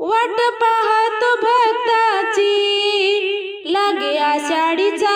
वाट पाहतो भक्ताची. लागे आषाढीचा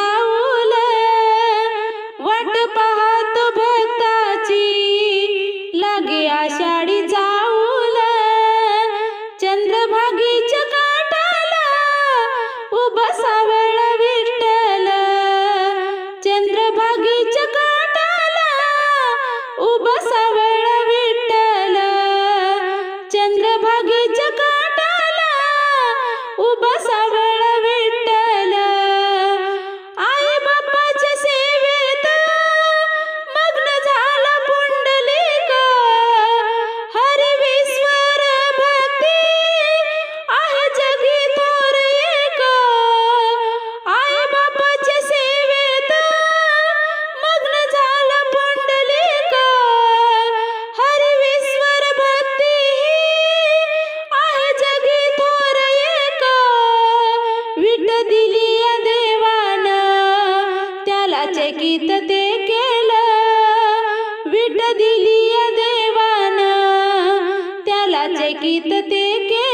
दिलीय देवाना. त्याला चकित ते के